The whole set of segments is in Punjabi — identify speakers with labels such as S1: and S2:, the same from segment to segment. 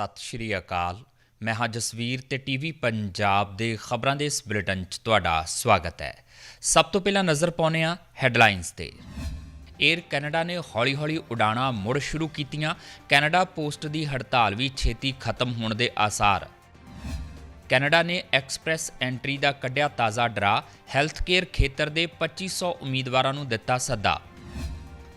S1: ਸਤਿ ਸ਼੍ਰੀ ਅਕਾਲ। ਮੈਂ ਹਾਂ ਜਸਵੀਰ ਤੇ ਟੀਵੀ ਪੰਜਾਬ ਦੇ ਖਬਰਾਂ ਦੇ ਇਸ ਬੁਲੇਟਿਨ 'ਚ ਤੁਹਾਡਾ ਸਵਾਗਤ ਹੈ। ਸਭ ਤੋਂ ਪਹਿਲਾਂ ਨਜ਼ਰ ਪਾਉਂਦੇ ਹਾਂ ਹੈਡਲਾਈਨਸ ਤੇ। 에ਅਰ ਕੈਨੇਡਾ ਨੇ ਹੌਲੀ-ਹੌਲੀ ਉਡਾਣਾਂ ਮੁੜ ਸ਼ੁਰੂ ਕੀਤੀਆਂ। ਕੈਨੇਡਾ ਪੋਸਟ ਦੀ ਹੜਤਾਲ ਵੀ ਛੇਤੀ ਖਤਮ ਹੋਣ ਦੇ ਆਸਾਰ। ਕੈਨੇਡਾ ਨੇ ਐਕਸਪ੍ਰੈਸ ਐਂਟਰੀ ਦਾ ਕੱਢਿਆ ਤਾਜ਼ਾ ਡਰਾ। ਹੈਲਥ ਕੇਅਰ ਖੇਤਰ ਦੇ 2500 ਉਮੀਦਵਾਰਾਂ ਨੂੰ ਦਿੱਤਾ ਸੱਦਾ।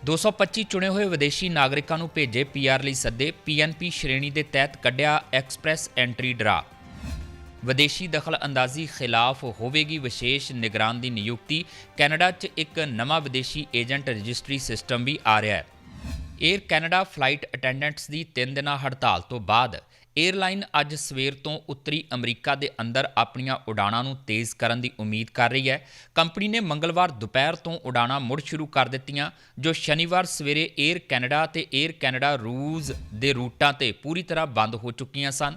S1: 225 ਚੁਣੇ ਹੋਏ ਵਿਦੇਸ਼ੀ ਨਾਗਰਿਕਾਂ ਨੂੰ ਭੇਜੇ ਪੀਆਰ ਲਈ ਸੱਦੇ ਪੀਐਨਪੀ ਸ਼੍ਰੇਣੀ ਦੇ ਤਹਿਤ ਕੱਢਿਆ ਐਕਸਪ੍ਰੈਸ ਐਂਟਰੀ ਡਰਾ। ਵਿਦੇਸ਼ੀ ਦਖਲ ਅੰਦਾਜ਼ੀ ਖਿਲਾਫ ਹੋਵੇਗੀ ਵਿਸ਼ੇਸ਼ ਨਿਗਰਾਨ ਦੀ ਨਿਯੁਕਤੀ। ਕੈਨੇਡਾ 'ਚ ਇੱਕ ਨਵਾਂ ਵਿਦੇਸ਼ੀ ਏਜੰਟ ਰਜਿਸਟਰੀ ਸਿਸਟਮ ਵੀ ਆ ਰਿਹਾ ਹੈ। 에ਅਰ ਕੈਨੇਡਾ ਫਲਾਈਟ ਅਟੈਂਡੈਂਟਸ ਦੀ 3 ਦਿਨਾਂ ਹੜਤਾਲ ਤੋਂ ਬਾਅਦ ਏਅਰਲਾਈਨ ਅੱਜ ਸਵੇਰ ਤੋਂ ਉੱਤਰੀ ਅਮਰੀਕਾ ਦੇ ਅੰਦਰ ਆਪਣੀਆਂ ਉਡਾਣਾਂ ਨੂੰ ਤੇਜ਼ ਕਰਨ ਦੀ ਉਮੀਦ ਕਰ ਰਹੀ ਹੈ। ਕੰਪਨੀ ਨੇ ਮੰਗਲਵਾਰ ਦੁਪਹਿਰ ਤੋਂ ਉਡਾਣਾਂ ਮੁੜ ਸ਼ੁਰੂ ਕਰ ਦਿੱਤੀਆਂ, ਜੋ ਸ਼ਨੀਵਾਰ ਸਵੇਰੇ ਏਅਰ ਕੈਨੇਡਾ ਤੇ ਏਅਰ ਕੈਨੇਡਾ ਰੂਜ਼ ਦੇ ਰੂਟਾਂ ਤੇ ਪੂਰੀ ਤਰ੍ਹਾਂ ਬੰਦ ਹੋ ਚੁੱਕੀਆਂ ਸਨ।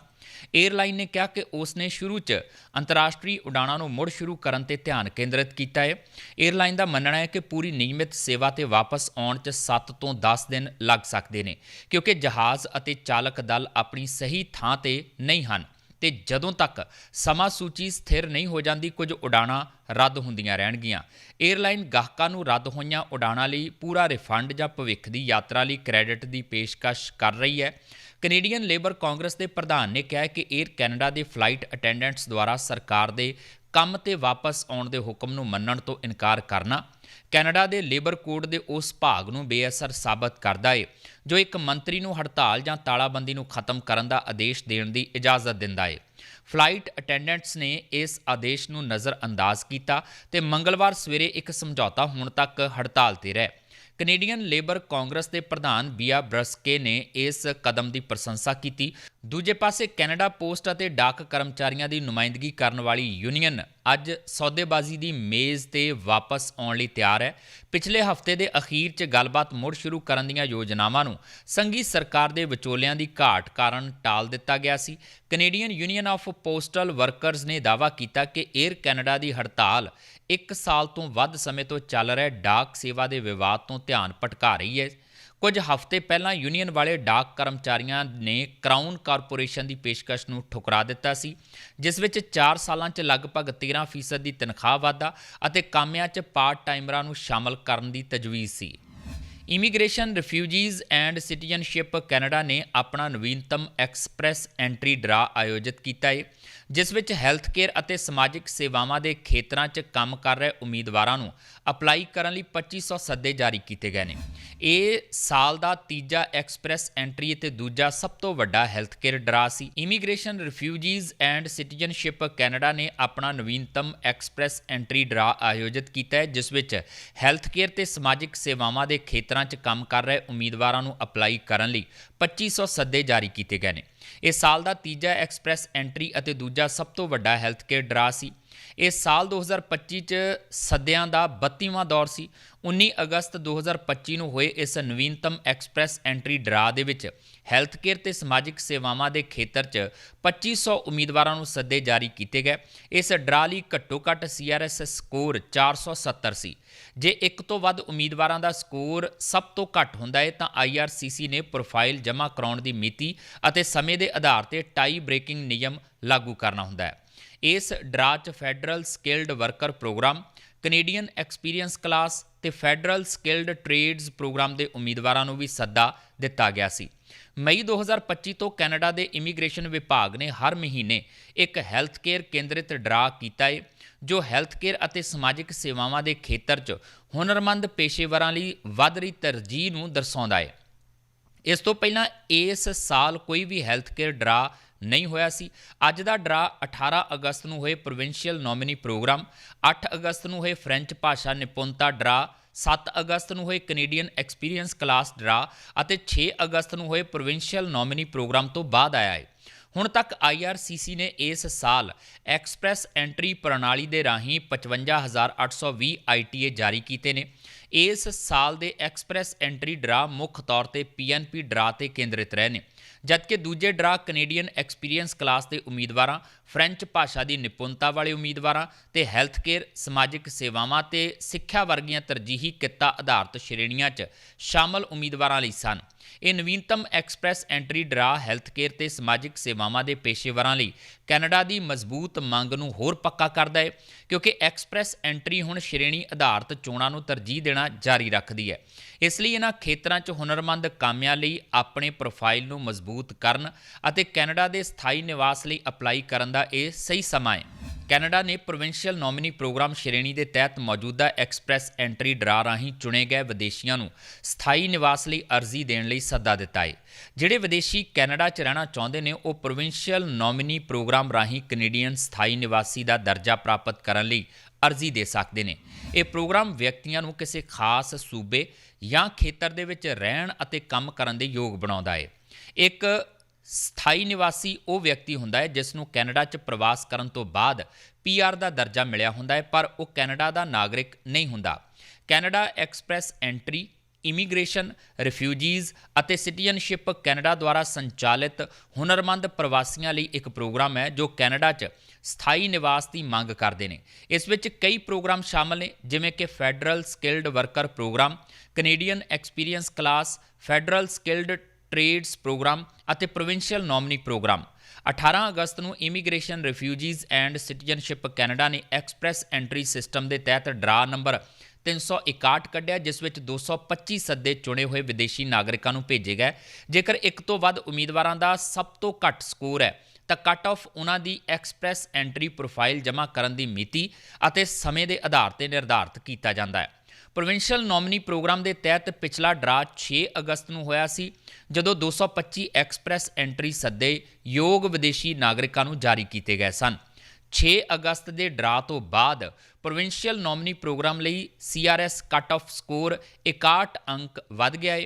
S1: ਏਅਰਲਾਈਨ ਨੇ ਕਿਹਾ ਕਿ ਉਸ ਨੇ ਸ਼ੁਰੂ 'ਚ ਅੰਤਰਰਾਸ਼ਟਰੀ ਉਡਾਣਾਂ ਨੂੰ ਮੁੜ ਸ਼ੁਰੂ ਕਰਨ ਤੇ ਧਿਆਨ ਕੇਂਦਰਿਤ ਕੀਤਾ ਹੈ ਏਅਰਲਾਈਨ ਦਾ ਮੰਨਣਾ ਹੈ ਕਿ ਪੂਰੀ ਨਿਯਮਿਤ ਸੇਵਾ ਤੇ ਵਾਪਸ ਆਉਣ 'ਚ 7 ਤੋਂ 10 ਦਿਨ ਲੱਗ ਸਕਦੇ ਨੇ, ਕਿਉਂਕਿ ਜਹਾਜ਼ ਅਤੇ ਚਾਲਕ ਦਲ ਆਪਣੀ ਸਹੀ ਥਾਂ ਤੇ ਨਹੀਂ ਹਨ ਤੇ ਜਦੋਂ ਤੱਕ ਸਮਾਂ ਸੂਚੀ ਸਥਿਰ ਨਹੀਂ ਹੋ ਜਾਂਦੀ, ਕੁਝ ਉਡਾਣਾਂ ਰੱਦ ਹੁੰਦੀਆਂ ਰਹਿਣਗੀਆਂ। ਏਅਰਲਾਈਨ ਗਾਹਕਾਂ ਨੂੰ ਰੱਦ ਹੋਈਆਂ ਉਡਾਣਾਂ ਲਈ ਪੂਰਾ ਰਿਫੰਡ ਜਾਂ ਭਵਿੱਖ ਦੀ ਯਾਤਰਾ ਲਈ ਕ੍ਰੈਡਿਟ ਦੀ ਪੇਸ਼ਕਸ਼ ਕਰ ਰਹੀ ਹੈ। ਕੈਨੇਡੀਅਨ ਲੇਬਰ ਕਾਂਗਰਸ ਦੇ ਪ੍ਰਧਾਨ ਨੇ ਕਿਹਾ ਕਿ 에ਅਰ ਕੈਨੇਡਾ ਦੇ ਫਲਾਈਟ ਅਟੈਂਡੈਂਟਸ ਦੁਆਰਾ ਸਰਕਾਰ ਦੇ ਕੰਮ ਤੇ ਵਾਪਸ ਆਉਣ ਦੇ ਹੁਕਮ ਨੂੰ ਮੰਨਣ ਤੋਂ ਇਨਕਾਰ ਕਰਨਾ, ਕੈਨੇਡਾ ਦੇ ਲੇਬਰ ਕੋਡ ਦੇ ਉਸ ਭਾਗ ਨੂੰ ਬੇਅਸਰ ਸਾਬਤ ਕਰਦਾ ਹੈ ਜੋ ਇੱਕ ਮੰਤਰੀ ਨੂੰ ਹੜਤਾਲ ਜਾਂ ਤਾਲਾਬੰਦੀ ਨੂੰ ਖਤਮ ਕਰਨ ਦਾ ਆਦੇਸ਼ ਦੇਣ ਦੀ ਇਜਾਜ਼ਤ ਦਿੰਦਾ ਹੈ ਫਲਾਈਟ ਅਟੈਂਡੈਂਟਸ ਨੇ ਇਸ ਆਦੇਸ਼ ਨੂੰ ਨਜ਼ਰਅੰਦਾਜ਼ ਕੀਤਾ ਤੇ ਮੰਗਲਵਾਰ ਸਵੇਰੇ ਇੱਕ ਸਮਝੌਤਾ ਹੋਣ ਤੱਕ ਹੜਤਾਲ ਤੇ ਰਹੇ। ਕੈਨੇਡੀਅਨ ਲੇਬਰ ਕਾਂਗਰਸ ਦੇ ਪ੍ਰਧਾਨ ਬੀਆ ਬ੍ਰਸਕੇ ਨੇ ਇਸ ਕਦਮ ਦੀ ਪ੍ਰਸ਼ੰਸਾ ਕੀਤੀ। ਦੂਜੇ ਪਾਸੇ ਕੈਨੇਡਾ ਪੋਸਟ ਅਤੇ ਡਾਕ ਕਰਮਚਾਰੀਆਂ ਦੀ ਨੁਮਾਇੰਦਗੀ ਕਰਨ ਵਾਲੀ ਯੂਨੀਅਨ ਅੱਜ ਸੌਦੇਬਾਜ਼ੀ ਦੀ ਮੇਜ਼ ਤੇ ਵਾਪਸ ਆਉਣ ਲਈ ਤਿਆਰ ਹੈ। ਪਿਛਲੇ ਹਫ਼ਤੇ ਦੇ ਅਖੀਰ 'ਚ ਗੱਲਬਾਤ ਮੁੜ ਸ਼ੁਰੂ ਕਰਨ ਦੀਆਂ ਯੋਜਨਾਵਾਂ ਨੂੰ ਸੰਘੀ ਸਰਕਾਰ ਦੇ ਵਿਚੋਲਿਆਂ ਦੀ ਘਾਟ ਕਾਰਨ ਟਾਲ ਦਿੱਤਾ ਗਿਆ ਸੀ। Canadian union of postal workers ਨੇ ਦਾਅਵਾ ਕੀਤਾ ਕਿ 에ਅਰ ਕੈਨੇਡਾ ਦੀ ਹੜਤਾਲ ਇੱਕ ਸਾਲ ਤੋਂ ਵੱਧ ਸਮੇਂ ਤੋਂ ਚੱਲ ਰਿਹਾ ਡਾਕ ਸੇਵਾ ਦੇ ਵਿਵਾਦ ਤੋਂ ਧਿਆਨ ਭਟਕਾ ਰਹੀ ਹੈ। ਕੁਝ ਹਫ਼ਤੇ ਪਹਿਲਾਂ ਯੂਨੀਅਨ ਵਾਲੇ ਡਾਕ ਕਰਮਚਾਰੀਆਂ ਨੇ ਕਰਾਊਨ ਕਾਰਪੋਰੇਸ਼ਨ ਦੀ ਪੇਸ਼ਕਸ਼ ਨੂੰ ਠੁਕਰਾ ਦਿੱਤਾ ਸੀ, ਜਿਸ ਵਿੱਚ 4 ਸਾਲਾਂ 'ਚ ਲਗਭਗ 13% ਦੀ ਤਨਖਾਹ ਵਾਧਾ ਅਤੇ ਕਾਮਿਆਂ 'ਚ ਪਾਰਟ ਟਾਈਮਰਾਂ ਨੂੰ ਸ਼ਾਮਲ ਕਰਨ ਦੀ ਤਜਵੀਜ਼ ਸੀ। Immigration refugees and citizenship Canada ਨੇ ਆਪਣਾ ਨਵੀਨਤਮ ਐਕਸਪ੍ਰੈਸ ਐਂਟਰੀ ਡਰਾ ਆਯੋਜਿਤ ਕੀਤਾ ਹੈ ਜਿਸ ਵਿੱਚ ਹੈਲਥ ਕੇਅਰ ਅਤੇ ਸਮਾਜਿਕ ਸੇਵਾਵਾਂ ਦੇ ਖੇਤਰਾਂ 'ਚ ਕੰਮ ਕਰ ਰਹੇ ਉਮੀਦਵਾਰਾਂ ਨੂੰ ਅਪਲਾਈ ਕਰਨ ਲਈ 2500 ਸੱਦੇ ਜਾਰੀ ਕੀਤੇ ਗਏ ਨੇ। ਇਹ ਸਾਲ ਦਾ ਤੀਜਾ ਐਕਸਪ੍ਰੈਸ ਐਂਟਰੀ ਅਤੇ ਦੂਜਾ ਸਭ ਤੋਂ ਵੱਡਾ health care draw C. Immigration refugees and citizenship Canada ਨੇ ਆਪਣਾ ਨਵੀਨਤਮ ਐਕਸਪ੍ਰੈਸ ਐਂਟਰੀ ਡਰਾ ਆਯੋਜਿਤ ਕੀਤਾ ਹੈ, ਜਿਸ ਵਿੱਚ ਹੈਲਥ ਕੇਅਰ ਤੇ ਸਮਾਜਿਕ ਸੇਵਾਵਾਂ ਦੇ ਖੇਤਰਾਂ 'ਚ ਕੰਮ ਕਰ ਰਹੇ ਉਮੀਦਵਾਰਾਂ ਨੂੰ ਅਪਲਾਈ ਕਰਨ ਲਈ 2500 ਸੱਦੇ ਜਾਰੀ ਕੀਤੇ ਗਏ ਨੇ। ਇਹ ਸਾਲ ਦਾ ਤੀਜਾ ਐਕਸਪ੍ਰੈਸ ਐਂਟਰੀ ਅਤੇ ਦੂਜਾ ਸਭ ਤੋਂ ਵੱਡਾ ਹੈਲਥ ਕੇਅਰ ਡਰਾ ਸੀ। ਇਹ ਸਾਲ 2025 ਚ ਸੱਦਿਆਂ ਦਾ 32ਵਾਂ ਦੌਰ ਸੀ। 19 ਅਗਸਤ 2025 ਨੂੰ ਹੋਏ ਇਸ ਨਵੀਨਤਮ ਐਕਸਪ੍ਰੈਸ ਐਂਟਰੀ ਡਰਾ ਦੇ ਵਿੱਚ ਹੈਲਥ ਕੇਅਰ ਤੇ ਸਮਾਜਿਕ ਸੇਵਾਵਾਂ ਦੇ ਖੇਤਰ 'ਚ 2500 ਉਮੀਦਵਾਰਾਂ ਨੂੰ ਸੱਦੇ ਜਾਰੀ ਕੀਤੇ ਗਏ। ਇਸ ਡਰਾ ਲਈ ਘੱਟੋ-ਘੱਟ ਸੀਆਰਐਸ ਸਕੋਰ 470 ਸੀ। ਜੇ ਇੱਕ ਤੋਂ ਵੱਧ ਉਮੀਦਵਾਰਾਂ ਦਾ ਸਕੋਰ ਸਭ ਤੋਂ ਘੱਟ ਹੁੰਦਾ ਹੈ, ਤਾਂ ਆਈਆਰਸੀਸੀ ਨੇ ਪ੍ਰੋਫਾਈਲ ਜਮ੍ਹਾਂ ਕਰਾਉਣ ਦੀ ਮਿਤੀ ਅਤੇ ਸਮੇਂ ਦੇ ਆਧਾਰ ਤੇ ਟਾਈ ਬ੍ਰੇਕਿੰਗ ਨਿਯਮ ਲਾਗੂ ਕਰਨਾ ਹੁੰਦਾ ਹੈ। ਇਸ ਡਰਾ 'ਚ federal skilled worker program, Canadian experience class ਤੇ ਫੈਡਰਲ ਸਕਿਲਡ ਟ੍ਰੇਡਸ ਪ੍ਰੋਗਰਾਮ ਦੇ ਉਮੀਦਵਾਰਾਂ ਨੂੰ ਵੀ ਸੱਦਾ ਦਿੱਤਾ ਗਿਆ ਸੀ। ਮਈ 2025 ਤੋਂ ਕੈਨੇਡਾ ਦੇ ਇਮੀਗ੍ਰੇਸ਼ਨ ਵਿਭਾਗ ਨੇ ਹਰ ਮਹੀਨੇ ਇੱਕ ਹੈਲਥ ਕੇਅਰ ਕੇਂਦਰਿਤ ਡਰਾ ਕੀਤਾ ਹੈ ਜੋ ਹੈਲਥ ਕੇਅਰ ਅਤੇ ਸਮਾਜਿਕ ਸੇਵਾਵਾਂ ਦੇ ਖੇਤਰ 'ਚ ਹੁਨਰਮੰਦ ਪੇਸ਼ੇਵਰਾਂ ਲਈ ਵੱਧ ਰਹੀ ਤਰਜੀਹ ਨੂੰ ਦਰਸਾਉਂਦਾ ਹੈ। ਇਸ ਤੋਂ ਪਹਿਲਾਂ ਇਸ ਸਾਲ ਕੋਈ ਵੀ ਹੈਲਥ ਕੇਅਰ ਡਰਾ ਨਹੀਂ ਹੋਇਆ ਸੀ। ਅੱਜ ਦਾ ਡਰਾ 18 ਅਗਸਤ ਨੂੰ ਹੋਏ ਪ੍ਰੋਵਿੰਸ਼ੀਅਲ ਨੋਮਿਨੀ ਪ੍ਰੋਗਰਾਮ 8 ਅਗਸਤ ਨੂੰ ਹੋਏ ਫ੍ਰੈਂਚ ਭਾਸ਼ਾ ਨਿਪੁੰਨਤਾ ਡਰਾ 7 ਅਗਸਤ ਨੂੰ ਹੋਏ ਕੈਨੇਡੀਅਨ ਐਕਸਪੀਰੀਅੰਸ ਕਲਾਸ ਡਰਾ ਅਤੇ 6 ਅਗਸਤ ਨੂੰ ਹੋਏ ਪ੍ਰੋਵਿੰਸ਼ੀਅਲ ਨੋਮਿਨੀ ਪ੍ਰੋਗਰਾਮ ਤੋਂ ਬਾਅਦ ਆਇਆ ਹੈ। ਹੁਣ ਤੱਕ IRCC ਨੇ ਇਸ ਸਾਲ ਐਕਸਪ੍ਰੈਸ ਐਂਟਰੀ ਪ੍ਰਣਾਲੀ ਦੇ ਰਾਹੀਂ 55820 ITA ਜਾਰੀ ਕੀਤੇ ਨੇ। ਇਸ ਸਾਲ ਦੇ ਐਕਸਪ੍ਰੈਸ ਐਂਟਰੀ ਡਰਾ ਮੁੱਖ ਤੌਰ ਤੇ PNP ਡਰਾ ਤੇ ਕੇਂਦਰਿਤ ਰਹੇ ਨੇ, ਜਦਕਿ ਦੂਜੇ ਡਰਾ ਕੈਨੇਡੀਅਨ ਐਕਸਪੀਰੀਅੰਸ ਕਲਾਸ ਦੇ ਉਮੀਦਵਾਰਾਂ ਫ੍ਰੈਂਚ ਭਾਸ਼ਾ ਦੀ ਨਿਪੁੰਨਤਾ ਵਾਲੇ ਉਮੀਦਵਾਰਾਂ ਤੇ ਹੈਲਥ ਕੇਅਰ ਸਮਾਜਿਕ ਸੇਵਾਵਾਂ ਤੇ ਸਿੱਖਿਆ ਵਰਗੀਆਂ ਤਰਜੀਹੀ ਕਿੱਤਾ ਆਧਾਰਿਤ ਸ਼੍ਰੇਣੀਆਂ 'ਚ ਸ਼ਾਮਲ ਉਮੀਦਵਾਰਾਂ ਲਈ ਸਨ। ਇਹ ਨਵੀਨਤਮ express entry draw health care ਤੇ ਸਮਾਜਿਕ ਸੇਵਾਵਾਂ ਦੇ ਪੇਸ਼ੇਵਰਾਂ ਲਈ ਕੈਨੇਡਾ ਦੀ ਮਜ਼ਬੂਤ ਮੰਗ ਨੂੰ ਹੋਰ ਪੱਕਾ ਕਰਦਾ ਹੈ, ਕਿਉਂਕਿ ਐਕਸਪ੍ਰੈਸ ਐਂਟਰੀ ਹੁਣ ਸ਼੍ਰੇਣੀ ਆਧਾਰਿਤ ਚੋਣਾਂ ਨੂੰ ਤਰਜੀਹ ਦੇਣਾ ਜਾਰੀ ਰੱਖਦੀ ਹੈ। ਇਸ ਲਈ ਇਹਨਾਂ ਖੇਤਰਾਂ 'ਚ ਹੁਨਰਮੰਦ ਕਾਮਿਆਂ ਲਈ ਆਪਣੇ ਪ੍ਰੋਫਾਈਲ ਨੂੰ ਮਜ਼ਬੂਤ ਕਰਨ ਅਤੇ ਕੈਨੇਡਾ ਦੇ ਸਥਾਈ ਨਿਵਾਸ ਲਈ ਅਪਲਾਈ ਕਰਨ ਦਾ ਇਹ ਸਹੀ ਸਮਾਂ ਹੈ। ਕੈਨੇਡਾ ਨੇ ਪ੍ਰੋਵਿੰਸ਼ੀਅਲ ਨੋਮਿਨੀ ਪ੍ਰੋਗਰਾਮ ਸ਼੍ਰੇਣੀ ਦੇ ਤਹਿਤ ਮੌਜੂਦਾ ਐਕਸਪ੍ਰੈਸ ਐਂਟਰੀ ਡਰਾ ਰਾਹੀਂ ਚੁਣੇ ਗਏ ਵਿਦੇਸ਼ੀਆਂ ਨੂੰ ਸਥਾਈ ਨਿਵਾਸ ਲਈ ਅਰਜ਼ੀ ਦੇਣ ਲਈ ਸੱਦਾ ਦਿੱਤਾ ਹੈ। ਜਿਹੜੇ ਵਿਦੇਸ਼ੀ ਕੈਨੇਡਾ 'ਚ ਰਹਿਣਾ ਚਾਹੁੰਦੇ ਨੇ, ਉਹ ਪ੍ਰੋਵਿੰਸ਼ੀਅਲ ਨੋਮਿਨੀ ਪ੍ਰੋਗਰਾਮ ਰਾਹੀਂ ਕੈਨੇਡੀਅਨ ਸਥਾਈ ਨਿਵਾਸੀ ਦਾ ਦਰਜਾ ਪ੍ਰਾਪਤ ਕਰਨ ਲਈ ਅਰਜ਼ੀ ਦੇ ਸਕਦੇ ਨੇ। ਇਹ ਪ੍ਰੋਗਰਾਮ ਵਿਅਕਤੀਆਂ ਨੂੰ ਕਿਸੇ ਖਾਸ ਸੂਬੇ ਜਾਂ ਖੇਤਰ ਦੇ ਵਿੱਚ ਰਹਿਣ ਅਤੇ ਕੰਮ ਕਰਨ ਦੇ ਯੋਗ ਬਣਾਉਂਦਾ ਹੈ। ਇੱਕ ਸਥਾਈ ਨਿਵਾਸੀ ਉਹ ਵਿਅਕਤੀ ਹੁੰਦਾ ਹੈ ਜਿਸ ਨੂੰ ਕੈਨੇਡਾ 'ਚ ਪ੍ਰਵਾਸ ਕਰਨ ਤੋਂ ਬਾਅਦ ਪੀਆਰ ਦਾ ਦਰਜਾ ਮਿਲਿਆ ਹੁੰਦਾ ਹੈ, ਪਰ ਉਹ ਕੈਨੇਡਾ ਦਾ ਨਾਗਰਿਕ ਨਹੀਂ ਹੁੰਦਾ। Canada express entry, immigration, refugees ਅਤੇ ਸਿਟੀਜ਼ਨਸ਼ਿਪ ਕੈਨੇਡਾ ਦੁਆਰਾ ਸੰਚਾਲਿਤ ਹੁਨਰਮੰਦ ਪ੍ਰਵਾਸੀਆਂ ਲਈ ਇੱਕ ਪ੍ਰੋਗਰਾਮ ਹੈ ਜੋ ਕੈਨੇਡਾ 'ਚ ਸਥਾਈ ਨਿਵਾਸ ਦੀ ਮੰਗ ਕਰਦੇ ਨੇ। ਇਸ ਵਿੱਚ ਕਈ ਪ੍ਰੋਗਰਾਮ ਸ਼ਾਮਲ ਨੇ, ਜਿਵੇਂ ਕਿ federal skilled worker program, Canadian experience class, federal skilled trades program ਅਤੇ ਪ੍ਰੋਵਿੰਸ਼ੀਅਲ ਨੋਮਨੀ ਪ੍ਰੋਗਰਾਮ। 18 ਅਗਸਤ ਨੂੰ immigration refugees and citizenship Canada ਨੇ ਐਕਸਪ੍ਰੈਸ ਐਂਟਰੀ ਸਿਸਟਮ ਦੇ ਤਹਿਤ ਡਰਾ ਨੰਬਰ 361 ਕੱਢਿਆ, ਜਿਸ ਵਿੱਚ 225 ਸੱਦੇ ਚੁਣੇ ਹੋਏ ਵਿਦੇਸ਼ੀ ਨਾਗਰਿਕਾਂ ਨੂੰ ਭੇਜੇ ਗਏ। ਜੇਕਰ ਇੱਕ ਤੋਂ ਵੱਧ ਉਮੀਦਵਾਰਾਂ ਦਾ ਸਭ ਤੋਂ ਘੱਟ ਸਕੋਰ ਹੈ, ਤਾਂ ਕੱਟ ਆਫ ਉਹਨਾਂ ਦੀ ਐਕਸਪ੍ਰੈਸ ਐਂਟਰੀ ਪ੍ਰੋਫਾਈਲ ਜਮ੍ਹਾਂ ਕਰਨ ਦੀ ਮਿਤੀ ਅਤੇ ਸਮੇਂ ਦੇ ਆਧਾਰ ਤੇ ਨਿਰਧਾਰਤ ਕੀਤਾ ਜਾਂਦਾ ਹੈ। ਪ੍ਰੋਵਿੰਸ਼ੀਅਲ ਨੋਮਨੀ ਪ੍ਰੋਗਰਾਮ ਦੇ ਤਹਿਤ ਪਿਛਲਾ ਡਰਾ 6 ਅਗਸਤ ਨੂੰ ਹੋਇਆ ਸੀ, ਜਦੋਂ 225 ਐਕਸਪ੍ਰੈਸ ਐਂਟਰੀ ਸੱਦੇ ਯੋਗ ਵਿਦੇਸ਼ੀ ਨਾਗਰਿਕਾਂ ਨੂੰ ਜਾਰੀ ਕੀਤੇ ਗਏ ਸਨ। 6 ਅਗਸਤ ਦੇ ਡਰਾ ਤੋਂ ਬਾਅਦ ਪ੍ਰੋਵਿੰਸ਼ੀਅਲ ਨੋਮਨੀ ਪ੍ਰੋਗਰਾਮ ਲਈ ਸੀਆਰਐਸ ਕੱਟ ਆਫ ਸਕੋਰ 61 ਅੰਕ ਵੱਧ ਗਿਆ ਹੈ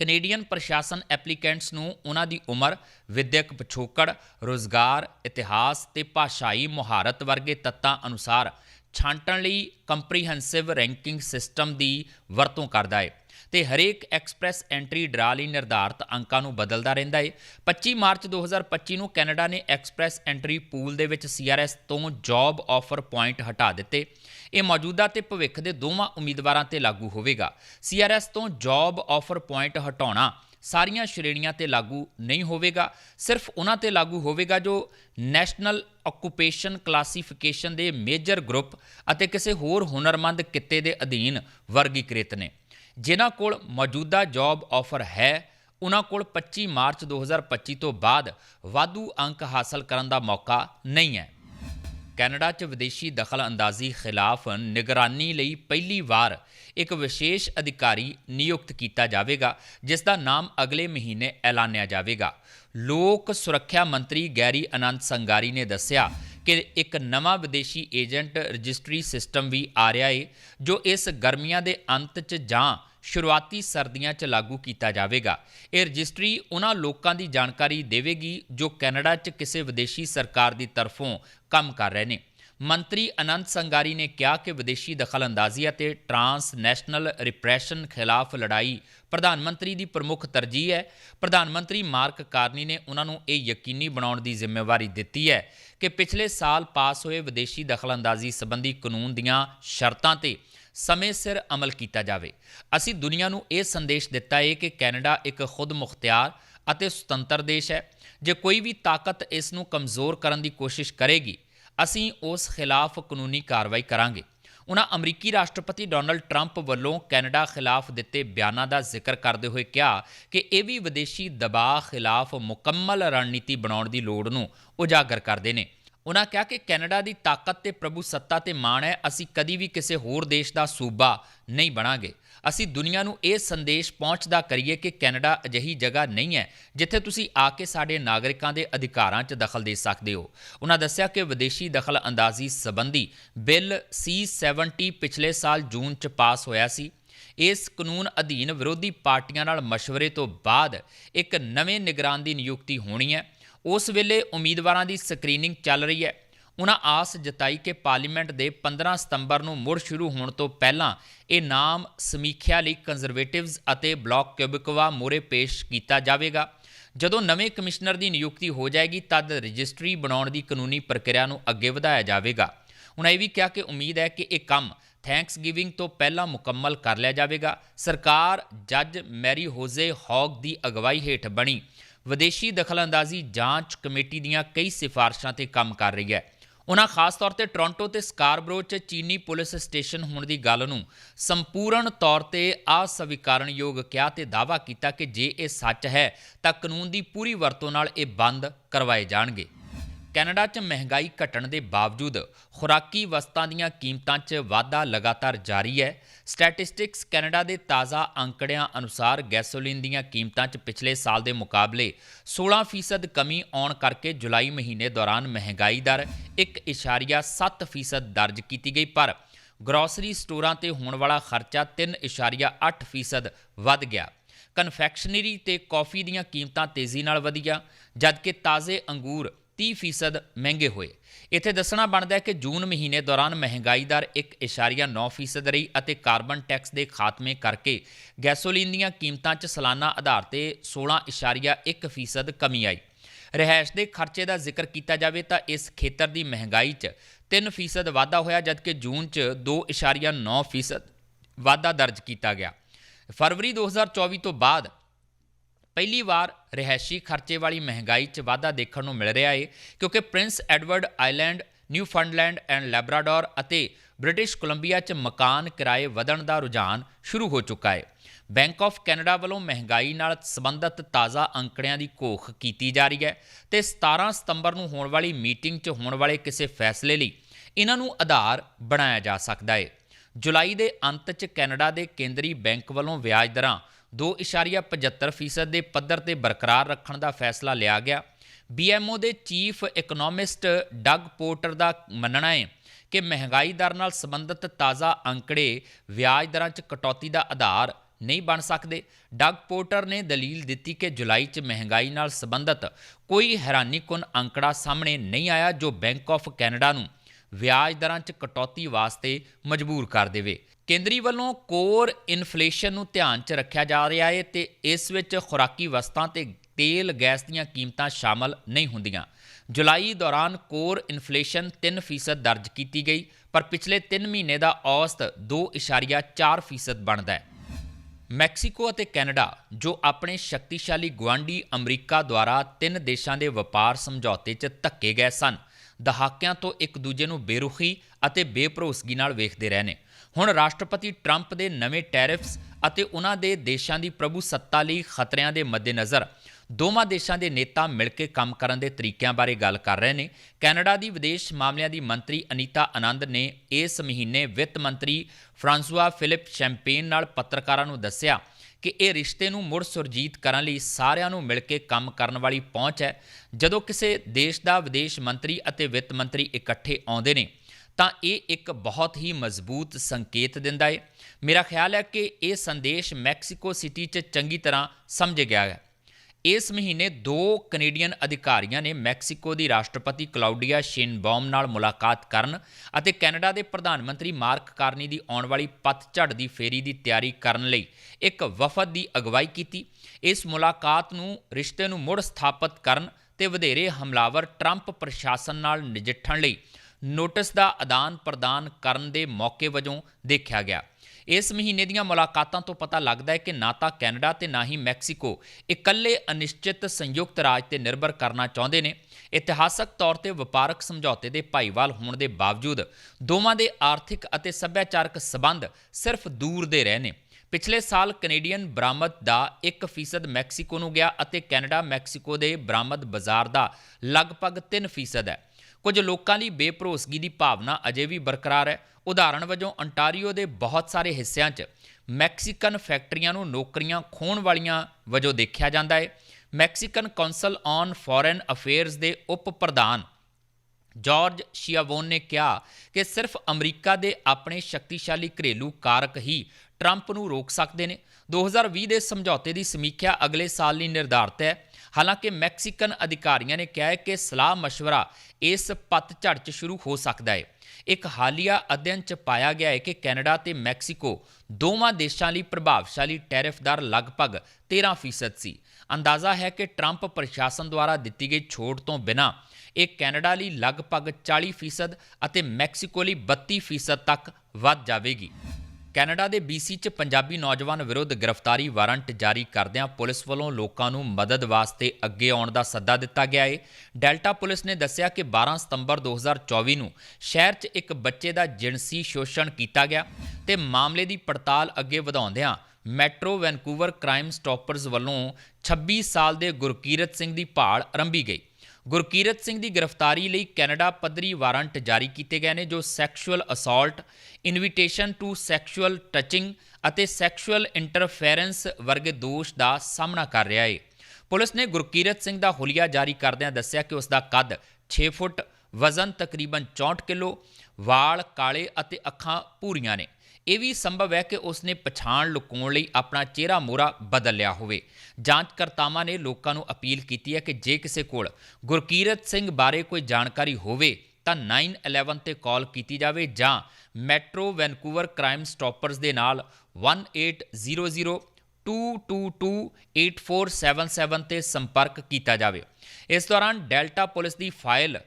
S1: ਕੈਨੇਡੀਅਨ ਪ੍ਰਸ਼ਾਸਨ ਐਪਲੀਕੈਂਟਸ ਨੂੰ ਉਹਨਾਂ ਦੀ ਉਮਰ, ਵਿਦਿਅਕ ਪਿਛੋਕੜ, ਰੋਜ਼ਗਾਰ, ਇਤਿਹਾਸ ਤੇ ਭਾਸ਼ਾਈ ਮੁਹਾਰਤ ਵਰਗੇ ਤੱਤਾਂ ਅਨੁਸਾਰ ਛਾਂਟਣ ਲਈ ਕੰਪਰੀਹੈਂਸਿਵ ਰੈਂਕਿੰਗ ਸਿਸਟਮ ਦੀ ਵਰਤੋਂ ਕਰਦਾ ਹੈ ਤੇ ਹਰੇਕ ਐਕਸਪ੍ਰੈਸ ਐਂਟਰੀ ਡਰਾ ਲਈ ਨਿਰਧਾਰਤ ਅੰਕਾਂ ਨੂੰ ਬਦਲਦਾ ਰਹਿੰਦਾ ਹੈ 25 ਮਾਰਚ 2025 ਨੂੰ ਕੈਨੇਡਾ ਨੇ ਐਕਸਪ੍ਰੈਸ ਐਂਟਰੀ ਪੂਲ ਦੇ ਵਿੱਚ ਸੀਆਰਐਸ ਤੋਂ ਜੌਬ ਆਫਰ ਪੁਆਇੰਟ ਹਟਾ ਦਿੱਤੇ। ਇਹ ਮੌਜੂਦਾ ਤੇ ਭਵਿੱਖ ਦੇ ਦੋਵਾਂ ਉਮੀਦਵਾਰਾਂ ਤੇ ਲਾਗੂ ਹੋਵੇਗਾ। ਸੀਆਰਐਸ ਤੋਂ ਜੌਬ ਆਫਰ ਪੁਆਇੰਟ ਹਟਾਉਣਾ ਸਾਰੀਆਂ ਸ਼੍ਰੇਣੀਆਂ ਤੇ ਲਾਗੂ ਨਹੀਂ ਹੋਵੇਗਾ। ਸਿਰਫ ਉਹਨਾਂ ਤੇ ਲਾਗੂ ਹੋਵੇਗਾ ਜੋ ਨੈਸ਼ਨਲ ਆਕੂਪੇਸ਼ਨ ਕਲਾਸੀਫਿਕੇਸ਼ਨ ਦੇ ਮੇਜਰ ਗਰੁੱਪ ਅਤੇ ਕਿਸੇ ਹੋਰ ਹੁਨਰਮੰਦ ਕਿੱਤੇ ਦੇ ਅਧੀਨ ਵਰਗੀਕ੍ਰਿਤ ਨੇ। ਜਿਨ੍ਹਾਂ ਕੋਲ ਮੌਜੂਦਾ ਜੌਬ ਆਫਰ ਹੈ, ਉਹਨਾਂ ਕੋਲ 25 ਮਾਰਚ 2025 ਤੋਂ ਬਾਅਦ ਵਾਧੂ ਅੰਕ ਹਾਸਲ ਕਰਨ ਦਾ ਮੌਕਾ ਨਹੀਂ ਹੈ। ਕੈਨੇਡਾ 'ਚ ਵਿਦੇਸ਼ੀ ਦਖਲ ਅੰਦਾਜ਼ੀ ਖਿਲਾਫ ਨਿਗਰਾਨੀ ਲਈ ਪਹਿਲੀ ਵਾਰ ਇੱਕ ਵਿਸ਼ੇਸ਼ ਅਧਿਕਾਰੀ ਨਿਯੁਕਤ ਕੀਤਾ ਜਾਵੇਗਾ, ਜਿਸ ਦਾ ਨਾਮ ਅਗਲੇ ਮਹੀਨੇ ਐਲਾਨਿਆ ਜਾਵੇਗਾ। ਲੋਕ ਸੁਰੱਖਿਆ ਮੰਤਰੀ ਗੈਰੀ ਅਨੰਤ ਸੰਗਾਰੀ ਨੇ ਦੱਸਿਆ ਕਿ ਇੱਕ ਨਵਾਂ ਵਿਦੇਸ਼ੀ ਏਜੰਟ ਰਜਿਸਟਰੀ ਸਿਸਟਮ ਵੀ ਆ ਰਿਹਾ ਏ, ਜੋ ਇਸ ਗਰਮੀਆਂ ਦੇ ਅੰਤ 'ਚ ਜਾਂ ਸ਼ੁਰੂਆਤੀ ਸਰਦੀਆਂ 'ਚ ਲਾਗੂ ਕੀਤਾ ਜਾਵੇਗਾ। ਇਹ ਰਜਿਸਟਰੀ ਉਹਨਾਂ ਲੋਕਾਂ ਦੀ ਜਾਣਕਾਰੀ ਦੇਵੇਗੀ ਜੋ ਕੈਨੇਡਾ 'ਚ ਕਿਸੇ ਵਿਦੇਸ਼ੀ ਸਰਕਾਰ ਦੀ ਤਰਫੋਂ ਕੰਮ ਕਰ ਰਹੇ ਨੇ। ਮੰਤਰੀ ਅਨੰਤ ਸੰਗਾਰੀ ਨੇ ਕਿਹਾ ਕਿ ਵਿਦੇਸ਼ੀ ਦਖਲਅੰਦਾਜ਼ੀ ਅਤੇ ਟਰਾਂਸਨੈਸ਼ਨਲ ਰਿਪਰੈਸ਼ਨ ਖਿਲਾਫ ਲੜਾਈ ਪ੍ਰਧਾਨ ਮੰਤਰੀ ਦੀ ਪ੍ਰਮੁੱਖ ਤਰਜੀਹ ਹੈ। ਪ੍ਰਧਾਨ ਮੰਤਰੀ ਮਾਰਕ ਕਾਰਨੀ ਨੇ ਉਹਨਾਂ ਨੂੰ ਇਹ ਯਕੀਨੀ ਬਣਾਉਣ ਦੀ ਜ਼ਿੰਮੇਵਾਰੀ ਦਿੱਤੀ ਹੈ ਕਿ ਪਿਛਲੇ ਸਾਲ ਪਾਸ ਹੋਏ ਵਿਦੇਸ਼ੀ ਦਖਲਅੰਦਾਜ਼ੀ ਸੰਬੰਧੀ ਕਾਨੂੰਨ ਦੀਆਂ ਸ਼ਰਤਾਂ ਤੇ ਸਮੇਂ ਸਿਰ ਅਮਲ ਕੀਤਾ ਜਾਵੇ। ਅਸੀਂ ਦੁਨੀਆ ਨੂੰ ਇਹ ਸੰਦੇਸ਼ ਦਿੱਤਾ ਹੈ ਕਿ ਕੈਨੇਡਾ ਇੱਕ ਖੁਦ ਮੁਖਤਿਆਰ ਅਤੇ ਸੁਤੰਤਰ ਦੇਸ਼ ਹੈ। ਜੇ ਕੋਈ ਵੀ ਤਾਕਤ ਇਸ ਨੂੰ ਕਮਜ਼ੋਰ ਕਰਨ ਦੀ ਕੋਸ਼ਿਸ਼ ਕਰੇਗੀ, ਅਸੀਂ ਉਸ ਖਿਲਾਫ ਕਾਨੂੰਨੀ ਕਾਰਵਾਈ ਕਰਾਂਗੇ। ਉਹਨਾਂ ਅਮਰੀਕੀ ਰਾਸ਼ਟਰਪਤੀ ਡੋਨਲਡ ਟਰੰਪ ਵੱਲੋਂ ਕੈਨੇਡਾ ਖਿਲਾਫ ਦਿੱਤੇ ਬਿਆਨਾਂ ਦਾ ਜ਼ਿਕਰ ਕਰਦੇ ਹੋਏ ਕਿਹਾ ਕਿ ਇਹ ਵੀ ਵਿਦੇਸ਼ੀ ਦਬਾਅ ਖਿਲਾਫ ਮੁਕੰਮਲ ਰਣਨੀਤੀ ਬਣਾਉਣ ਦੀ ਲੋੜ ਨੂੰ ਉਜਾਗਰ ਕਰਦੇ ਨੇ। ਉਹਨਾਂ ਕਿਹਾ ਕਿ ਕੈਨੇਡਾ ਦੀ ਤਾਕਤ ਤੇ ਪ੍ਰਭੂ ਸੱਤਾ ਤੇ ਮਾਣ ਹੈ, ਅਸੀਂ ਕਦੀ ਵੀ ਕਿਸੇ ਹੋਰ ਦੇਸ਼ ਦਾ ਸੂਬਾ ਨਹੀਂ ਬਣਾਂਗੇ। ਅਸੀਂ ਦੁਨੀਆ ਨੂੰ ਇਹ ਸੰਦੇਸ਼ ਪਹੁੰਚਦਾ ਕਰੀਏ ਕਿ ਕੈਨੇਡਾ ਅਜਿਹੀ ਜਗ੍ਹਾ ਨਹੀਂ ਹੈ, ਜਿੱਥੇ ਤੁਸੀਂ ਆ ਕੇ ਸਾਡੇ ਨਾਗਰਿਕਾਂ ਦੇ ਅਧਿਕਾਰਾਂ 'ਚ ਦਖਲ ਦੇ ਸਕਦੇ ਹੋ। ਉਹਨਾਂ ਦੱਸਿਆ ਕਿ ਵਿਦੇਸ਼ੀ ਦਖਲ ਅੰਦਾਜ਼ੀ ਸੰਬੰਧੀ ਬਿੱਲ C70 ਪਿਛਲੇ ਸਾਲ ਜੂਨ 'ਚ ਪਾਸ ਹੋਇਆ ਸੀ। ਇਸ ਕਾਨੂੰਨ ਅਧੀਨ ਵਿਰੋਧੀ ਪਾਰਟੀਆਂ ਨਾਲ مشਵਰੇ ਤੋਂ ਬਾਅਦ ਇੱਕ ਨਵੇਂ ਨਿਗਰਾਨ ਦੀ ਨਿਯੁਕਤੀ ਹੋਣੀ ਹੈ। ਉਸ ਵੇਲੇ ਉਮੀਦਵਾਰਾਂ ਦੀ ਸਕਰੀਨਿੰਗ ਚੱਲ ਰਹੀ ਹੈ। ਉਹਨਾਂ ਆਸ ਜਤਾਈ ਕਿ ਪਾਰਲੀਮੈਂਟ ਦੇ 15 ਸਤੰਬਰ ਨੂੰ ਮੁੜ ਸ਼ੁਰੂ ਹੋਣ ਤੋਂ ਪਹਿਲਾਂ ਇਹ ਨਾਮ ਸਮੀਖਿਆ ਲਈ ਕੰਜ਼ਰਵੇਟਿਵਜ਼ ਅਤੇ ਬਲਾਕ ਕਿਊਬਿਕਵਾ ਮੋਰੇ ਪੇਸ਼ ਕੀਤਾ ਜਾਵੇਗਾ। ਜਦੋਂ ਨਵੇਂ ਕਮਿਸ਼ਨਰ ਦੀ ਨਿਯੁਕਤੀ ਹੋ ਜਾਏਗੀ, ਤਦ ਰਜਿਸਟਰੀ ਬਣਾਉਣ ਦੀ ਕਾਨੂੰਨੀ ਪ੍ਰਕਿਰਿਆ ਨੂੰ ਅੱਗੇ ਵਧਾਇਆ ਜਾਵੇਗਾ। ਉਹਨਾਂ ਇਹ ਵੀ ਕਿਹਾ ਕਿ ਉਮੀਦ ਹੈ ਕਿ ਇਹ ਕੰਮ ਥੈਂਕਸ ਗਿਵਿੰਗ ਤੋਂ ਪਹਿਲਾਂ ਮੁਕੰਮਲ ਕਰ ਲਿਆ ਜਾਵੇਗਾ। ਸਰਕਾਰ ਜੱਜ ਮੈਰੀ ਹੋਜ਼ੇ ਹੌਗ ਦੀ ਅਗਵਾਈ ਹੇਠ ਬਣੀ। ਵਿਦੇਸ਼ੀ ਦਖਲਅੰਦਾਜ਼ੀ ਜਾਂਚ ਕਮੇਟੀ ਦੀਆਂ ਕਈ ਸਿਫਾਰਸ਼ਾਂ ਤੇ ਕੰਮ ਕਰ ਰਹੀ ਹੈ। ਉਹਨਾਂ ਖਾਸ ਤੌਰ ਤੇ ਟੋਰਾਂਟੋ ਤੇ ਸਕਾਰਬਰੋ 'ਚ ਚੀਨੀ ਪੁਲਿਸ ਸਟੇਸ਼ਨ ਹੋਣ ਦੀ ਗੱਲ ਨੂੰ ਸੰਪੂਰਨ ਤੌਰ ਤੇ ਅਸਵੀਕਾਰਨਯੋਗ ਕਿਹਾ ਤੇ ਦਾਅਵਾ ਕੀਤਾ ਕਿ ਜੇ ਇਹ ਸੱਚ ਹੈ ਤਾਂ ਕਾਨੂੰਨ ਦੀ ਪੂਰੀ ਵਰਤੋਂ ਨਾਲ ਇਹ ਬੰਦ ਕਰਵਾਏ ਜਾਣਗੇ। ਕੈਨੇਡਾ 'ਚ ਮਹਿੰਗਾਈ ਘਟਣ ਦੇ ਬਾਵਜੂਦ ਖੁਰਾਕੀ ਵਸਤਾਂ ਦੀਆਂ ਕੀਮਤਾਂ 'ਚ ਵਾਧਾ ਲਗਾਤਾਰ ਜਾਰੀ ਹੈ। ਸਟੈਟਿਸਟਿਕਸ ਕੈਨੇਡਾ ਦੇ ਤਾਜ਼ਾ ਅੰਕੜਿਆਂ ਅਨੁਸਾਰ ਗੈਸੋਲੀਨ ਦੀਆਂ ਕੀਮਤਾਂ 'ਚ ਪਿਛਲੇ ਸਾਲ ਦੇ ਮੁਕਾਬਲੇ 16% ਕਮੀ ਆਉਣ ਕਰਕੇ ਜੁਲਾਈ ਮਹੀਨੇ ਦੌਰਾਨ ਮਹਿੰਗਾਈ ਦਰ 1.7% ਦਰਜ ਕੀਤੀ ਗਈ, ਪਰ ਗਰੋਸਰੀ ਸਟੋਰਾਂ ਤੇ ਹੋਣ ਵਾਲਾ ਖਰਚਾ 3.8% ਵੱਧ ਗਿਆ। ਕਨਫੈਕਸ਼ਨਰੀ ਤੇ ਕਾਫੀ ਦੀਆਂ ਕੀਮਤਾਂ ਤੇਜ਼ੀ ਨਾਲ ਵਧੀਆਂ, ਜਦਕਿ ਤਾਜ਼ੇ ਅੰਗੂਰ 30% ਮਹਿੰਗੇ ਹੋਏ। ਇੱਥੇ ਦੱਸਣਾ ਬਣਦਾ ਹੈ ਕਿ ਜੂਨ ਮਹੀਨੇ ਦੌਰਾਨ ਮਹਿੰਗਾਈ ਦਰ 1.9% ਰਹੀ ਅਤੇ ਕਾਰਬਨ ਟੈਕਸ ਦੇ ਖਾਤਮੇ ਕਰਕੇ ਗੈਸੋਲੀਨ ਦੀਆਂ ਕੀਮਤਾਂ 'ਚ ਸਾਲਾਨਾ ਆਧਾਰ ਤੇ 16.1% ਕਮੀ ਆਈ। ਰਹਿائش ਦੇ ਖਰਚੇ ਦਾ ਜ਼ਿਕਰ ਕੀਤਾ ਜਾਵੇ ਤਾਂ ਇਸ ਖੇਤਰ ਦੀ ਮਹਿੰਗਾਈ 'ਚ 3% ਵਾਧਾ ਹੋਇਆ, ਜਦਕਿ ਜੂਨ 'ਚ 2.9% ਵਾਧਾ ਦਰਜ ਕੀਤਾ ਗਿਆ। ਫਰਵਰੀ 2024 ਤੋਂ ਬਾਅਦ ਪਹਿਲੀ ਵਾਰ ਰਹਿائشੀ ਖਰਚੇ ਵਾਲੀ ਮਹਿੰਗਾਈ 'ਚ ਵਾਧਾ ਦੇਖਣ ਨੂੰ ਮਿਲ ਰਿਹਾ ਏ, ਕਿਉਂਕਿ Prince Edward Island Newfoundland and Labrador ਅਤੇ ਬ੍ਰਿਟਿਸ਼ ਕੋਲੰਬੀਆ 'ਚ ਮਕਾਨ ਕਿਰਾਏ ਵਧਣ ਦਾ ਰੁਝਾਨ ਸ਼ੁਰੂ ਹੋ ਚੁੱਕਾ ਹੈ ਬੈਂਕ ਆਫ ਕੈਨੇਡਾ ਵੱਲੋਂ ਮਹਿੰਗਾਈ ਨਾਲ ਸੰਬੰਧਿਤ ਤਾਜ਼ਾ ਅੰਕੜਿਆਂ ਦੀ ਘੋਖ ਕੀਤੀ ਜਾ ਰਹੀ ਹੈ ਤੇ 17 ਸਤੰਬਰ ਨੂੰ ਹੋਣ ਵਾਲੀ ਮੀਟਿੰਗ 'ਚ ਹੋਣ ਵਾਲੇ ਕਿਸੇ ਫੈਸਲੇ ਲਈ ਇਹਨਾਂ ਨੂੰ ਆਧਾਰ ਬਣਾਇਆ ਜਾ ਸਕਦਾ ਏ। ਜੁਲਾਈ ਦੇ ਅੰਤ 'ਚ ਕੈਨੇਡਾ ਦੇ ਕੇਂਦਰੀ ਬੈਂਕ ਵੱਲੋਂ ਵਿਆਜ ਦਰਾਂ 2.75% ਦੇ ਪੱਧਰ ਤੇ ਬਰਕਰਾਰ ਰੱਖਣ ਦਾ ਫੈਸਲਾ ਲਿਆ ਗਿਆ। BMO ਦੇ ਚੀਫ ਇਕਨੋਮਿਸਟ ਡਗ ਪੋਰਟਰ ਦਾ ਮੰਨਣਾ ਹੈ ਕਿ ਮਹਿੰਗਾਈ ਦਰ ਨਾਲ ਸੰਬੰਧਿਤ ਤਾਜ਼ਾ ਅੰਕੜੇ ਵਿਆਜ ਦਰਾਂ 'ਚ ਕਟੌਤੀ ਦਾ ਆਧਾਰ ਨਹੀਂ ਬਣ ਸਕਦੇ। ਡਗ ਪੋਰਟਰ ਨੇ ਦਲੀਲ ਦਿੱਤੀ ਕਿ ਜੁਲਾਈ 'ਚ ਮਹਿੰਗਾਈ ਨਾਲ ਸੰਬੰਧਿਤ ਕੋਈ ਹੈਰਾਨੀਕੁਨ ਅੰਕੜਾ ਸਾਹਮਣੇ ਨਹੀਂ ਆਇਆ ਜੋ ਬੈਂਕ ਆਫ ਕੈਨੇਡਾ ਨੂੰ ਵਿਆਜ ਦਰਾਂ 'ਚ ਕਟੌਤੀ ਵਾਸਤੇ ਮਜਬੂਰ ਕਰ ਦੇਵੇ। ਕੇਂਦਰੀ ਵੱਲੋਂ ਕੋਰ ਇਨਫਲੇਸ਼ਨ ਨੂੰ ਧਿਆਨ 'ਚ ਰੱਖਿਆ ਜਾ ਰਿਹਾ ਹੈ ਤੇ ਇਸ ਵਿੱਚ ਖੁਰਾਕੀ ਵਸਤਾਂ ਤੇ ਤੇਲ, ਗੈਸ ਦੀਆਂ ਕੀਮਤਾਂ ਸ਼ਾਮਲ ਨਹੀਂ ਹੁੰਦੀਆਂ। ਜੁਲਾਈ ਦੌਰਾਨ ਕੋਰ ਇਨਫਲੇਸ਼ਨ 3% ਦਰਜ ਕੀਤੀ ਗਈ, ਪਰ ਪਿਛਲੇ 3 ਮਹੀਨੇ ਦਾ ਔਸਤ 2.4% ਬਣਦਾ ਹੈ। ਮੈਕਸੀਕੋ ਅਤੇ ਕੈਨੇਡਾ, ਜੋ ਆਪਣੇ ਸ਼ਕਤੀਸ਼ਾਲੀ ਗੁਆਂਢੀ ਅਮਰੀਕਾ ਦੁਆਰਾ ਤਿੰਨ ਦੇਸ਼ਾਂ ਦੇ ਵਪਾਰ ਸਮਝੌਤੇ 'ਚ ਧੱਕੇ ਗਏ ਸਨ, ਦਹਾਕਿਆਂ ਤੋਂ ਇੱਕ ਦੂਜੇ ਨੂੰ ਬੇਰੁਖੀ ਅਤੇ ਬੇਭਰੋਸਗੀ ਨਾਲ ਵੇਖਦੇ ਰਹੇ ਨੇ। ਹੁਣ ਰਾਸ਼ਟਰਪਤੀ ਟਰੰਪ ਦੇ ਨਵੇਂ ਟੈਰਿਫਸ ਅਤੇ ਉਹਨਾਂ ਦੇ ਦੇਸ਼ਾਂ ਦੀ ਪ੍ਰਭੂ ਸੱਤਾ ਲਈ ਖਤਰਿਆਂ ਦੇ ਮੱਦੇਨਜ਼ਰ ਦੋਵਾਂ ਦੇਸ਼ਾਂ ਦੇ ਨੇਤਾ ਮਿਲ ਕੇ ਕੰਮ ਕਰਨ ਦੇ ਤਰੀਕਿਆਂ ਬਾਰੇ ਗੱਲ ਕਰ ਰਹੇ ਨੇ। ਕੈਨੇਡਾ ਦੀ ਵਿਦੇਸ਼ ਮਾਮਲਿਆਂ ਦੀ ਮੰਤਰੀ ਅਨੀਤਾ ਆਨੰਦ ਨੇ ਇਸ ਮਹੀਨੇ ਵਿੱਤ ਮੰਤਰੀ ਫਰਾਂਸੂਆ ਫਿਲਿਪ ਸ਼ੈਂਪੇਨ ਨਾਲ ਪੱਤਰਕਾਰਾਂ ਨੂੰ ਦੱਸਿਆ ਕਿ ਇਹ ਰਿਸ਼ਤੇ ਨੂੰ ਮੁੜ ਸੁਰਜੀਤ ਕਰਨ ਲਈ ਸਾਰਿਆਂ ਨੂੰ ਮਿਲ ਕੇ ਕੰਮ ਕਰਨ ਵਾਲੀ ਪਹੁੰਚ ਹੈ, ਜਦੋਂ ਕਿਸੇ ਦੇਸ਼ ਦਾ ਵਿਦੇਸ਼ ਮੰਤਰੀ ਅਤੇ ਵਿੱਤ ਮੰਤਰੀ ਇਕੱਠੇ ਆਉਂਦੇ ਨੇ। ਤਾਂ ਇਹ ਇੱਕ ਬਹੁਤ ਹੀ ਮਜ਼ਬੂਤ ਸੰਕੇਤ ਦਿੰਦਾ ਹੈ ਮੇਰਾ ਖਿਆਲ ਹੈ ਕਿ ਇਹ ਸੰਦੇਸ਼ ਮੈਕਸੀਕੋ ਸਿਟੀ 'ਚ ਚੰਗੀ ਤਰ੍ਹਾਂ ਸਮਝਿਆ ਗਿਆ ਹੈ। ਇਸ ਮਹੀਨੇ ਦੋ ਕੈਨੇਡੀਅਨ ਅਧਿਕਾਰੀਆਂ ਨੇ ਮੈਕਸੀਕੋ ਦੀ ਰਾਸ਼ਟਰਪਤੀ ਕਲਾਉਡੀਆ ਸ਼ੇਨਬੌਮ ਨਾਲ ਮੁਲਾਕਾਤ ਕਰਨ ਅਤੇ ਕੈਨੇਡਾ ਦੇ ਪ੍ਰਧਾਨ ਮੰਤਰੀ ਮਾਰਕ ਕਾਰਨੀ ਦੀ ਆਉਣ ਵਾਲੀ ਪਤਝੜ ਦੀ ਫੇਰੀ ਦੀ ਤਿਆਰੀ ਕਰਨ ਲਈ ਇੱਕ ਵਫਦ ਦੀ ਅਗਵਾਈ ਕੀਤੀ। ਇਸ ਮੁਲਾਕਾਤ ਨੂੰ ਰਿਸ਼ਤੇ ਨੂੰ ਮੁੜ ਸਥਾਪਿਤ ਕਰਨ ਤੇ ਵਧੇਰੇ ਹਮਲਾਵਰ ਟਰੰਪ ਪ੍ਰਸ਼ਾਸਨ ਨਾਲ ਨਜਿੱਠਣ ਲਈ ਨੋਟਿਸ ਦਾ ਆਦਾਨ ਪ੍ਰਦਾਨ ਕਰਨ ਦੇ ਮੌਕੇ ਵਜੋਂ ਦੇਖਿਆ ਗਿਆ। ਇਸ ਮਹੀਨੇ ਦੀਆਂ ਮੁਲਾਕਾਤਾਂ ਤੋਂ ਪਤਾ ਲੱਗਦਾ ਹੈ ਕਿ ਨਾ ਤਾਂ ਕੈਨੇਡਾ ਤੇ ਨਾ ਹੀ ਮੈਕਸੀਕੋ ਇਕੱਲੇ ਅਨਿਸ਼ਚਿਤ ਸੰਯੁਕਤ ਰਾਜ ਤੇ ਨਿਰਭਰ ਕਰਨਾ ਚਾਹੁੰਦੇ ਨੇ। ਇਤਿਹਾਸਕ ਤੌਰ ਤੇ ਵਪਾਰਕ ਸਮਝੌਤੇ ਦੇ ਭਾਈਵਾਲ ਹੋਣ ਦੇ ਬਾਵਜੂਦ ਦੋਵਾਂ ਦੇ ਆਰਥਿਕ ਅਤੇ ਸੱਭਿਆਚਾਰਕ ਸਬੰਧ ਸਿਰਫ ਦੂਰ ਦੇ ਰਹੇ ਨੇ। ਪਿਛਲੇ ਸਾਲ ਕੈਨੇਡੀਅਨ ਬਰਾਮਦ ਦਾ 1% ਮੈਕਸੀਕੋ ਨੂੰ ਗਿਆ ਅਤੇ ਕੈਨੇਡਾ ਮੈਕਸੀਕੋ ਦੇ ਬਰਾਮਦ ਬਾਜ਼ਾਰ ਦਾ ਲਗਭਗ 3% ਹੈ। ਕੁਝ ਲੋਕਾਂ ਲਈ ਬੇਭਰੋਸਗੀ ਦੀ ਭਾਵਨਾ ਅਜੇ ਵੀ ਬਰਕਰਾਰ ਹੈ। ਉਦਾਹਰਣ ਵਜੋਂ, ਅੰਟਾਰੀਓ ਦੇ ਬਹੁਤ ਸਾਰੇ ਹਿੱਸਿਆਂ 'ਚ ਮੈਕਸੀਕਨ ਫੈਕਟਰੀਆਂ ਨੂੰ ਨੌਕਰੀਆਂ ਖੋਣ ਵਾਲੀਆਂ ਵਜੋਂ ਦੇਖਿਆ ਜਾਂਦਾ ਹੈ। Mexican council on foreign affairs ਦੇ ਉਪ ਪ੍ਰਧਾਨ ਜਾਰਜ ਸ਼ੀਆਵੋਨ ਨੇ ਕਿਹਾ ਕਿ ਸਿਰਫ ਅਮਰੀਕਾ ਦੇ ਆਪਣੇ ਸ਼ਕਤੀਸ਼ਾਲੀ ਘਰੇਲੂ ਕਾਰਕ ਹੀ ਟਰੰਪ ਨੂੰ ਰੋਕ ਸਕਦੇ ਨੇ। 2020 ਦੇ ਸਮਝੌਤੇ ਦੀ ਸਮੀਖਿਆ ਅਗਲੇ ਸਾਲ ਲਈ ਨਿਰਧਾਰਤ ਹੈ। ਹਾਲਾਂਕਿ ਮੈਕਸੀਕਨ ਅਧਿਕਾਰੀਆਂ ਨੇ ਕਿਹਾ ਹੈ ਕਿ ਸਲਾਹ مشਵਰਾ ਇਸ ਪਤਝੜ 'ਚ ਸ਼ੁਰੂ ਹੋ ਸਕਦਾ ਹੈ। ਇੱਕ ਹਾਲੀਆ ਅਧਿਐਨ 'ਚ ਪਾਇਆ ਗਿਆ ਹੈ ਕਿ ਕੈਨੇਡਾ ਤੇ ਮੈਕਸੀਕੋ ਦੋਵਾਂ ਦੇਸ਼ਾਂ ਲਈ ਪ੍ਰਭਾਵਸ਼ਾਲੀ ਟੈਰਿਫ ਦਰ ਲਗਭਗ 13% ਸੀ। ਅੰਦਾਜ਼ਾ ਹੈ ਕਿ ਟਰੰਪ ਪ੍ਰਸ਼ਾਸਨ ਦੁਆਰਾ ਦਿੱਤੀ ਗਈ ਛੋਟ ਤੋਂ ਬਿਨਾ ਇਹ ਕੈਨੇਡਾ ਲਈ ਲਗਭਗ 40% ਅਤੇ ਮੈਕਸੀਕੋ ਲਈ 32% ਤੱਕ ਵੱਧ ਜਾਵੇਗੀ। ਕੈਨੇਡਾ ਦੇ BC 'ਚ ਪੰਜਾਬੀ ਨੌਜਵਾਨ ਵਿਰੁੱਧ ਗ੍ਰਿਫਤਾਰੀ ਵਾਰੰਟ ਜਾਰੀ ਕਰਦਿਆਂ ਪੁਲਿਸ ਵੱਲੋਂ ਲੋਕਾਂ ਨੂੰ ਮਦਦ ਵਾਸਤੇ ਅੱਗੇ ਆਉਣ ਦਾ ਸੱਦਾ ਦਿੱਤਾ ਗਿਆ ਹੈ ਡੈਲਟਾ ਪੁਲਿਸ ਨੇ ਦੱਸਿਆ ਕਿ 12 ਸਤੰਬਰ 2024 ਨੂੰ ਸ਼ਹਿਰ 'ਚ ਇੱਕ ਬੱਚੇ ਦਾ ਜਿਣਸੀ ਸ਼ੋਸ਼ਣ ਕੀਤਾ ਗਿਆ ਤੇ ਮਾਮਲੇ ਦੀ ਪੜਤਾਲ ਅੱਗੇ ਵਧਾਉਂਦਿਆਂ ਮੈਟਰੋ ਵੈਨਕੂਵਰ ਕ੍ਰਾਈਮ ਸਟਾਪਰਜ਼ ਵੱਲੋਂ 26 ਸਾਲ ਦੇ ਗੁਰਕੀਰਤ ਸਿੰਘ ਦੀ ਭਾਲ ਆਰੰਭੀ ਗਈ। ਗੁਰਕੀਰਤ ਸਿੰਘ ਦੀ ਗ੍ਰਿਫਤਾਰੀ ਲਈ ਕੈਨੇਡਾ ਪੱਧਰੀ ਵਾਰੰਟ ਜਾਰੀ ਕੀਤੇ ਗਏ ਨੇ, ਜੋ sexual assault, invitation to sexual touching ਅਤੇ ਸੈਕਸ਼ੂਅਲ ਇੰਟਰਫੇਰੈਂਸ ਵਰਗੇ ਦੋਸ਼ ਦਾ ਸਾਹਮਣਾ ਕਰ ਰਿਹਾ ਹੈ ਪੁਲਿਸ ਨੇ ਗੁਰਕੀਰਤ ਸਿੰਘ ਦਾ ਹੁਲੀਆ ਜਾਰੀ ਕਰਦਿਆਂ ਦੱਸਿਆ ਕਿ ਉਸ ਦਾ ਕੱਦ 6 ਫੁੱਟ, ਵਜ਼ਨ ਤਕਰੀਬਨ 64 ਕਿਲੋ, ਵਾਲ ਕਾਲੇ ਅਤੇ ਅੱਖਾਂ ਪੂਰੀਆਂ ਨੇ। ਇਹ ਵੀ ਸੰਭਵ ਹੈ ਕਿ ਉਸ ਨੇ ਪਛਾਣ ਲੁਕਾਉਣ ਲਈ ਆਪਣਾ ਚਿਹਰਾ ਮੋਰਾ ਬਦਲ ਲਿਆ ਹੋਵੇ। ਜਾਂਚਕਰਤਾਵਾਂ ਨੇ ਲੋਕਾਂ ਨੂੰ ਅਪੀਲ ਕੀਤੀ ਹੈ ਕਿ ਜੇ ਕਿਸੇ ਕੋਲ ਗੁਰਕੀਰਤ ਸਿੰਘ ਬਾਰੇ ਕੋਈ ਜਾਣਕਾਰੀ ਹੋਵੇ, ਤਾਂ 911 ਤੇ ਕਾਲ ਕੀਤੀ ਜਾਵੇ ਜਾਂ ਮੈਟਰੋ ਵੈਨਕੂਵਰ ਕ੍ਰਾਈਮ ਸਟਾਪਰਜ਼ ਦੇ ਨਾਲ 1800 2228477 ਤੇ ਸੰਪਰਕ ਕੀਤਾ ਜਾਵੇ। ਇਸ ਦੌਰਾਨ ਡੈਲਟਾ ਪੁਲਿਸ ਦੀ ਫਾਈਲ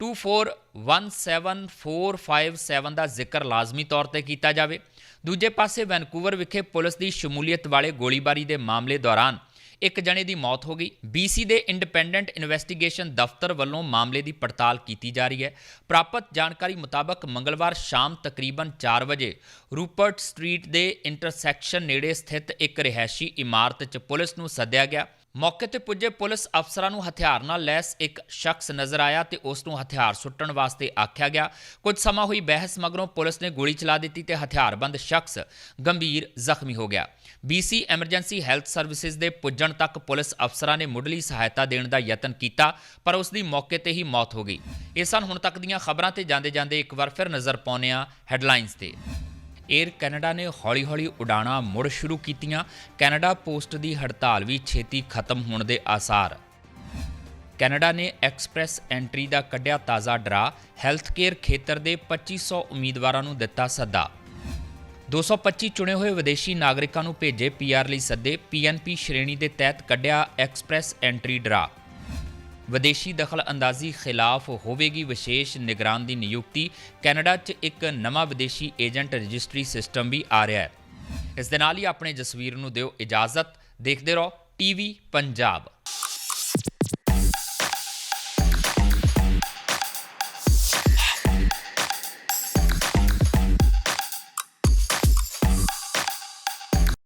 S1: 24174557 ਦਾ ਜ਼ਿਕਰ ਲਾਜ਼ਮੀ ਤੌਰ ਤੇ ਕੀਤਾ ਜਾਵੇ। ਦੂਜੇ ਪਾਸੇ ਵੈਨਕੂਵਰ ਵਿਖੇ ਪੁਲਿਸ ਦੀ ਸ਼ਮੂਲੀਅਤ ਵਾਲੇ ਗੋਲੀਬਾਰੀ ਦੇ ਮਾਮਲੇ ਦੌਰਾਨ ਇੱਕ ਜਣੇ ਦੀ ਮੌਤ ਹੋ ਗਈ। BC ਦੇ ਇੰਡੀਪੈਂਡੈਂਟ ਇਨਵੈਸਟੀਗੇਸ਼ਨ ਦਫ਼ਤਰ ਵੱਲੋਂ ਮਾਮਲੇ ਦੀ ਪੜਤਾਲ ਕੀਤੀ ਜਾ ਰਹੀ ਹੈ। ਪ੍ਰਾਪਤ ਜਾਣਕਾਰੀ ਮੁਤਾਬਕ ਮੰਗਲਵਾਰ ਸ਼ਾਮ ਤਕਰੀਬਨ 4 ਵਜੇ ਰੂਪਰਟ ਸਟਰੀਟ ਦੇ ਇੰਟਰਸੈਕਸ਼ਨ ਨੇੜੇ ਸਥਿਤ ਇੱਕ ਰਿਹਾਇਸ਼ੀ ਇਮਾਰਤ 'ਚ ਪੁਲਿਸ ਨੂੰ ਸੱਦਿਆ ਗਿਆ। ਮੌਕੇ ਤੇ ਪੁੱਜੇ ਪੁਲਿਸ ਅਫਸਰਾਂ ਨੂੰ ਹਥਿਆਰ ਨਾਲ ਲੈਸ ਇੱਕ ਸ਼ਖਸ ਨਜ਼ਰ ਆਇਆ ਤੇ ਉਸ ਨੂੰ ਹਥਿਆਰ ਸੁੱਟਣ ਵਾਸਤੇ ਆਖਿਆ ਗਿਆ। ਕੁਝ ਸਮਾਂ ਹੋਈ ਬਹਿਸ ਮਗਰੋਂ ਪੁਲਿਸ ਨੇ ਗੋਲੀ ਚਲਾ ਦਿੱਤੀ ਤੇ ਹਥਿਆਰਬੰਦ ਸ਼ਖਸ ਗੰਭੀਰ ਜ਼ਖਮੀ ਹੋ ਗਿਆ। BC ਐਮਰਜੈਂਸੀ ਹੈਲਥ ਸਰਵਿਸਿਜ਼ ਦੇ ਪੁੱਜਣ ਤੱਕ ਪੁਲਿਸ ਅਫਸਰਾਂ ਨੇ ਮੁੱਢਲੀ ਸਹਾਇਤਾ ਦੇਣ ਦਾ ਯਤਨ ਕੀਤਾ, ਪਰ ਉਸ ਦੀ ਮੌਕੇ ਤੇ ਹੀ ਮੌਤ ਹੋ ਗਈ। ਇਹ ਸਨ ਹੁਣ ਤੱਕ ਦੀਆਂ ਖਬਰਾਂ ਤੇ ਜਾਂਦੇ ਜਾਂਦੇ ਇੱਕ ਵਾਰ ਫਿਰ ਨਜ਼ਰ ਪਾਉਂਦੇ ਹਾਂ ਹੈਡਲਾਈਨਸ ਤੇ। 에ਅਰ ਕੈਨੇਡਾ ਨੇ ਹੌਲੀ-ਹੌਲੀ ਉਡਾਣਾਂ ਮੁੜ ਸ਼ੁਰੂ ਕੀਤੀਆਂ। ਕੈਨੇਡਾ ਪੋਸਟ ਦੀ ਹੜਤਾਲ ਵੀ ਛੇਤੀ ਖਤਮ ਹੋਣ ਦੇ ਆਸਾਰ। ਕੈਨੇਡਾ ਨੇ ਐਕਸਪ੍ਰੈਸ ਐਂਟਰੀ ਦਾ ਕੱਢਿਆ ਤਾਜ਼ਾ ਡਰਾ। ਹੈਲਥ ਕੇਅਰ ਖੇਤਰ ਦੇ 2500 ਉਮੀਦਵਾਰਾਂ ਨੂੰ ਦਿੱਤਾ ਸੱਦਾ। 225 ਚੁਣੇ ਹੋਏ ਵਿਦੇਸ਼ੀ ਨਾਗਰਿਕਾਂ ਨੂੰ ਭੇਜੇ ਪੀਆਰ ਲਈ ਸੱਦੇ। ਪੀਐਨਪੀ ਸ਼੍ਰੇਣੀ ਦੇ ਤਹਿਤ ਕੱਢਿਆ ਐਕਸਪ੍ਰੈਸ ਐਂਟਰੀ ਡਰਾ। ਵਿਦੇਸ਼ੀ ਦਖਲ ਅੰਦਾਜ਼ੀ ਖਿਲਾਫ ਹੋਵੇਗੀ ਵਿਸ਼ੇਸ਼ ਨਿਗਰਾਨ ਦੀ ਨਿਯੁਕਤੀ। ਕੈਨੇਡਾ 'ਚ ਇੱਕ ਨਵਾਂ ਵਿਦੇਸ਼ੀ ਏਜੰਟ ਰਜਿਸਟਰੀ ਸਿਸਟਮ ਵੀ ਆ ਰਿਹਾ ਹੈ। ਇਸ ਦੇ ਨਾਲ ਹੀ ਆਪਣੇ ਜਸਵੀਰ ਨੂੰ ਦਿਓ ਇਜਾਜ਼ਤ। ਦੇਖਦੇ ਰਹੋ, ਟੀਵੀ ਪੰਜਾਬ।